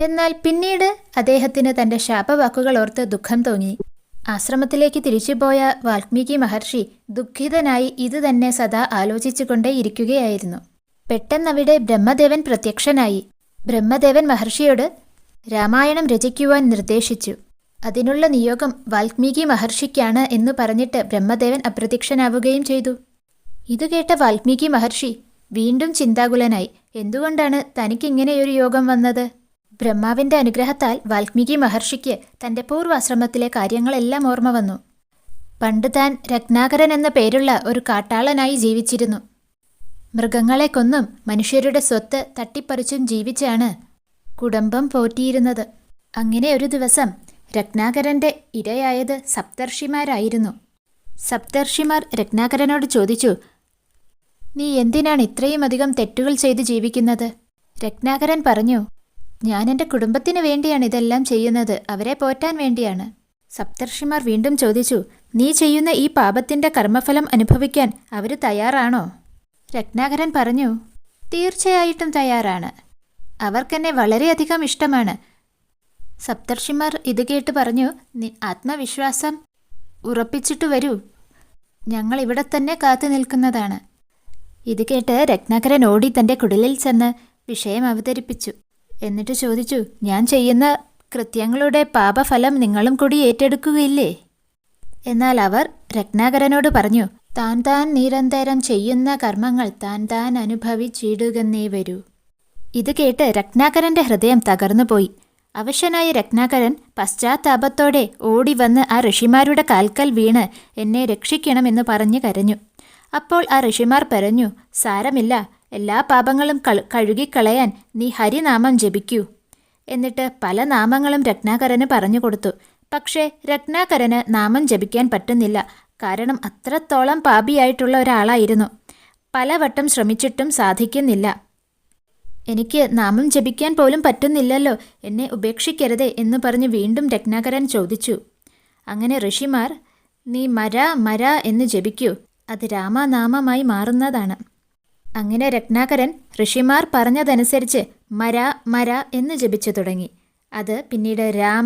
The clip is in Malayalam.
എന്നാൽ പിന്നീട് അദ്ദേഹത്തിന് തന്റെ ശാപവാക്കുകൾ ഓർത്ത് ദുഃഖം തോന്നി. ആശ്രമത്തിലേക്ക് തിരിച്ചുപോയ വാൽമീകി മഹർഷി ദുഃഖിതനായി ഇത് തന്നെ സദാ ആലോചിച്ചുകൊണ്ടേ ഇരിക്കുകയായിരുന്നു. പെട്ടെന്നവിടെ ബ്രഹ്മദേവൻ പ്രത്യക്ഷനായി. ബ്രഹ്മദേവൻ മഹർഷിയോട് രാമായണം രചിക്കുവാൻ നിർദ്ദേശിച്ചു. അതിനുള്ള നിയോഗം വാൽമീകി മഹർഷിക്കാണ് എന്ന് പറഞ്ഞിട്ട് ബ്രഹ്മദേവൻ അപ്രത്യക്ഷനാവുകയും ചെയ്തു. ഇത് കേട്ട വാൽമീകി മഹർഷി വീണ്ടും ചിന്താകുലനായി. എന്തുകൊണ്ടാണ് തനിക്കിങ്ങനെയൊരു യോഗം വന്നത്? ബ്രഹ്മാവിന്റെ അനുഗ്രഹത്താൽ വാൽമീകി മഹർഷിക്ക് തന്റെ പൂർവാശ്രമത്തിലെ കാര്യങ്ങളെല്ലാം ഓർമ്മ വന്നു. പണ്ട് താൻ രത്നാകരൻ എന്ന പേരുള്ള ഒരു കാട്ടാളനായി ജീവിച്ചിരുന്നു. മൃഗങ്ങളെ കൊന്നും മനുഷ്യരുടെ സ്വത്ത് തട്ടിപ്പറിച്ചും ജീവിച്ചാണ് കുടുംബം പോറ്റിയിരുന്നത്. അങ്ങനെ ഒരു ദിവസം രത്നാകരന്റെ ഇരയായത് സപ്തർഷിമാരായിരുന്നു. സപ്തർഷിമാർ രത്നാകരനോട് ചോദിച്ചു നീ എന്തിനാണ് ഇത്രയും അധികം തെറ്റുകൾ ചെയ്ത് ജീവിക്കുന്നത്? രത്നാകരൻ പറഞ്ഞു ഞാൻ എന്റെ കുടുംബത്തിന് വേണ്ടിയാണ് ഇതെല്ലാം ചെയ്യുന്നത്. അവരെ പോറ്റാൻ വേണ്ടിയാണ്. സപ്തർഷിമാർ വീണ്ടും ചോദിച്ചു നീ ചെയ്യുന്ന ഈ പാപത്തിന്റെ കർമ്മഫലം അനുഭവിക്കാൻ അവർ തയ്യാറാണോ? രത്നാകരൻ പറഞ്ഞു തീർച്ചയായിട്ടും തയ്യാറാണ്. അവർക്കെന്നെ വളരെയധികം ഇഷ്ടമാണ്. സപ്തർഷിമാർ ഇത് കേട്ട് പറഞ്ഞു "നി- ആത്മവിശ്വാസം ഉറപ്പിച്ചിട്ട് വരൂ. ഞങ്ങൾ ഇവിടെ തന്നെ കാത്തു നിൽക്കുന്നതാണ്. ഇത് കേട്ട് രത്നാകരൻ ഓടി തന്റെ കുടിലിൽ ചെന്ന് വിഷയം അവതരിപ്പിച്ചു. എന്നിട്ട് ചോദിച്ചു ഞാൻ ചെയ്യുന്ന കൃത്യങ്ങളുടെ പാപഫലം നിങ്ങളും കൂടി ഏറ്റെടുക്കുകയില്ലേ? എന്നാൽ അവർ രത്നാകരനോട് പറഞ്ഞു താൻ താൻ നിരന്തരം ചെയ്യുന്ന കർമ്മങ്ങൾ താൻ താൻ അനുഭവിച്ചിടുകന്നേ വരൂ. ഇത് കേട്ട് രത്നാകരന്റെ ഹൃദയം തകർന്നുപോയി. അവശനായ രത്നാകരൻ പശ്ചാത്താപത്തോടെ ഓടി വന്ന് ആ ഋഷിമാരുടെ കാൽക്കൽ വീണ് എന്നെ രക്ഷിക്കണമെന്ന് പറഞ്ഞു കരഞ്ഞു. അപ്പോൾ ആ ഋഷിമാർ പറഞ്ഞു സാരമില്ല എല്ലാ പാപങ്ങളും കഴുകിക്കളയാൻ നീ ഹരിനാമം ജപിക്കൂ. എന്നിട്ട് പല നാമങ്ങളും രത്നാകരന് പറഞ്ഞു കൊടുത്തു. പക്ഷേ രത്നാകരന് നാമം ജപിക്കാൻ പറ്റുന്നില്ല. കാരണം അത്രത്തോളം പാപിയായിട്ടുള്ള ഒരാളായിരുന്നു. പലവട്ടം ശ്രമിച്ചിട്ടും സാധിക്കുന്നില്ല. എനിക്ക് നാമം ജപിക്കാൻ പോലും പറ്റുന്നില്ലല്ലോ. എന്നെ ഉപേക്ഷിക്കരുതേ എന്ന് പറഞ്ഞ് വീണ്ടും രത്നാകരൻ ചോദിച്ചു. അങ്ങനെ ഋഷിമാർ നീ മര മര എന്ന് ജപിക്കൂ. അത് രാമനാമമായി മാറുന്നതാണ്. അങ്ങനെ രത്നാകരൻ ഋഷിമാർ പറഞ്ഞതനുസരിച്ച് മര മര എന്ന് ജപിച്ചു തുടങ്ങി. അത് പിന്നീട് രാമ